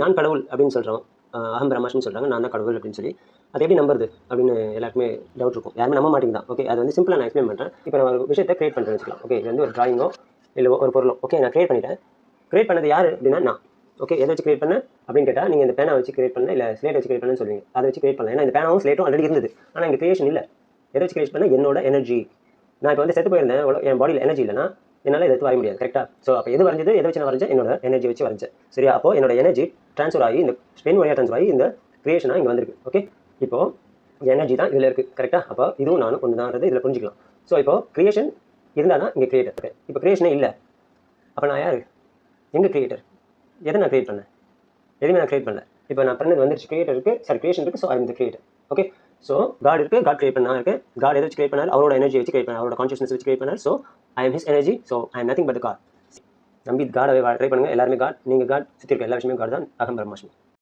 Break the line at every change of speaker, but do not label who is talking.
நான் கடவுள் அப்படின்னு சொல்கிறோம் அகம் பிரமாஷ்னு சொல்கிறாங்க நான் தான் கடவுள் அப்படின்னு சொல்லி. அது எப்படி நம்புறது அப்படின்னு எல்லாருக்குமே டவுட் இருக்கும். யாருமே நம்ப மாட்டேங்குதா? ஓகே அது வந்து சிம்பிளாக நான் எக்ஸ்பிளைன் பண்ணுறேன் இப்போ நான் ஒரு விஷயத்தை கிரியேட் பண்ணுறேன் வச்சுக்கலாம். ஓகே இது வந்து ஒரு ட்ராயிங்கோ இல்லை ஒரு பொருளோ. ஓகே நான் கிரியேட் பண்ணிட்டேன். கிரியேட் பண்ணது யார் அப்படின்னா நான். ஓகே எதை வச்சு கிரியேட் பண்ண அப்படின்னு கேட்டால் நீங்கள் இந்த பேனா வச்சு கிரியேட் பண்ண இல்லை ஸ்லேட் வச்சு கிரியேட் பண்ணு சொல்லுவீங்க. அதை வச்சு கிரியேட் பண்ணல ஏன்னா இந்த பேனாவும் ஸ்லேட்டும் ஆல்ரெடி இருந்தது. ஆனால் இங்கே கிரியேஷன் இல்லை. எதை வச்சு கிரியேட் பண்ண என்னோட எனர்ஜி நான் இப்போ வந்து செத்து போயிருந்தேன். என் பாடியில் எனர்ஜி இல்லைனா என்னால் இதை எடுத்து வரைய முடியாது. கரெக்டாக ஸோ அப்போ எது வரைஞ்சது? எதை வச்சு நான் வரைஞ்சேன்? என்னோட எனர்ஜி வச்சு வரைஞ்சேன். சரியா? அப்போ என்னோட எனர்ஜி ட்ரான்ஸ்ஃபர் ஆகி இந்த ஸ்பெயின் வழியாக ட்ரான்ஸ்ஃபர் ஆகி இந்த கிரியேஷனாக இங்கே வந்திருக்கு. ஓகே இப்போது எனர்ஜி தான் இதில் இருக்குது கரெக்டாக அப்போ இதுவும் நானும் ஒன்று தான்றது இதில் புரிஞ்சிக்கலாம். ஸோ இப்போ கிரியேஷன் இருந்தால் தான் இங்கே கிரியேட்டர் இருக்கு இப்போ கிரியேஷனே இல்லை. அப்போ நான் யார்? எங்கே கிரியேட்டர் எதை நான் கிரியேட் பண்ணேன்? எதுவுமே நான் கிரியேட் பண்ணல. இப்போ நான் பிறந்தது வந்துருச்சு. கிரியேட்டர் இருக்குது சாரி கிரியேஷன் இருக்குது ஸோ ஐ இந்த கிரியேட்டர் ஓகே ஸோ காட் இருக்குது காட் கிரியேட் பண்ணா இருக்குது காட் எதை வச்சு கிரியேட் பண்ணார்? அவரோட எனர்ஜி வச்சு கிரியேட் பண்ணார். அவரோட கான்ஷியஸ்னஸ் வச்சு கிரியேட் பண்ணார். So I am his energy so I am nothing but God நம்பி காடை ட்ரை பண்ணுங்கள் எல்லாருமே காட் நீங்கள் காட் சுற்றி இருக்க எல்லா விஷயமே காட் தான். அகம்